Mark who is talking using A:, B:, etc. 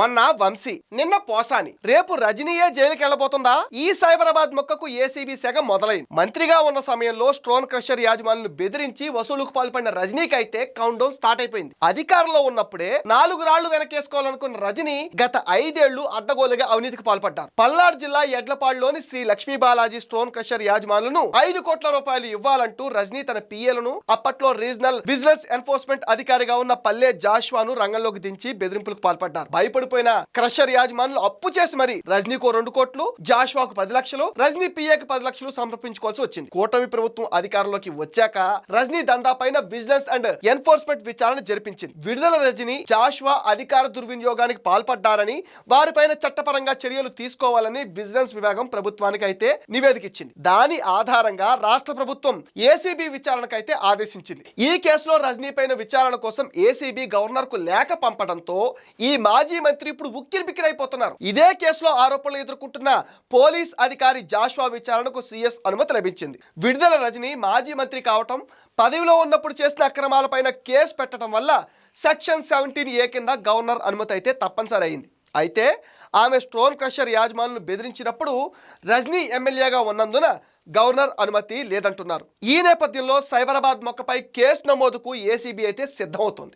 A: మొన్న వంశీ నిన్న పోసాని. రేపు రజనీయే జైలుకి వెళ్ళబోతుందా ఈ సైబరాబాద్ మొక్కకు ఏసీబీ సెగ మొదలైంది. మంత్రిగా ఉన్న సమయంలో స్టోన్ క్రషర్ యాజమానులు బెదిరించి వసూలుకు పాల్పడిన రజనీకి అయితే కౌంట్ డౌన్ స్టార్ట్ అయిపోయింది. అధికారంలో ఉన్నప్పుడే నాలుగు రాళ్ళు వెనకేసుకోవాలనుకున్న రజనీ గత ఐదేళ్ళు అడ్డగోలుగా అవినీతికి పాల్పడ్డారు. పల్నాడు జిల్లా ఎడ్లపాడులోని శ్రీ లక్ష్మీ బాలాజీ స్టోన్ క్రషర్ యాజమానులను ఐదు కోట్ల రూపాయలు ఇవ్వాలంటూ రజనీ తన పిఏలను అప్పట్లో రీజనల్ బిజినెస్ ఎన్ఫోర్స్మెంట్ అధికారిగా ఉన్న పల్లె జాష్వాను రంగంలోకి దించి బెదిరింపులకు పాల్పడ్డారు. భయపడిపోయిన క్రషర్ యాజమానులు అప్పు చేసి మరి రజనీకో రెండు కోట్లు జాష్వాకు పది లక్షలు రజనీ పిఏకి పది లక్షలు సమర్పించుకోవాల్సి వచ్చింది. కూటమి ప్రభుత్వం అధికారంలోకి వచ్చాక రజనీ దందా పైన బిజినెస్ అండ్ ఎన్ఫోర్స్మెంట్ విచారణ జరిపించింది. విడుదల రజని జాష్వా అధికార దుర్వినియోగానికి పాల్పడ్డారని వారిపైన చట్టపరంగా చర్యలు తీసుకోవాలని విజిలెన్స్ విభాగం ప్రభుత్వానికి అయితే నివేదిక ఇచ్చింది. దాని ఆధారంగా రాష్ట్ర ప్రభుత్వం ఏసీబీ విచారణకైతే ఆదేశించింది. ఈ కేసులో రజనీ పైన విచారణ కోసం ఏసీబీ గవర్నర్కు లేఖ పంపడంతో ఈ మాజీ మంత్రి ఇప్పుడు ఉక్కిరి బిక్కిరైపోతున్నారు ఇదే కేసులో ఆరోపణలు ఎదుర్కొంటున్న పోలీస్ అధికారి జాష్వా విచారణకు సీఎస్ అనుమతి లభించింది. విడుదల రజని మాజీ మంత్రి కావటం పదవిలో ఉన్నప్పుడు చేసిన అక్రమాలపైన కేసు పెట్టడం వల్ల సెక్షన్ సెవెంటీన్ ఏ కింద గవర్నర్ అనుమతి అయితే తప్పనిసరి అయింది అయితే ఆమె స్టోన్ క్రషర్ యాజమానులు బెదిరించినప్పుడు రజనీ ఎమ్మెల్యేగా ఉన్నందున గవర్నర్ అనుమతి లేదంటున్నారు. ఈ నేపథ్యంలో సైబరాబాద్ మొక్కపై కేసు నమోదుకు ఏసీబీ అయితే సిద్ధమవుతోంది.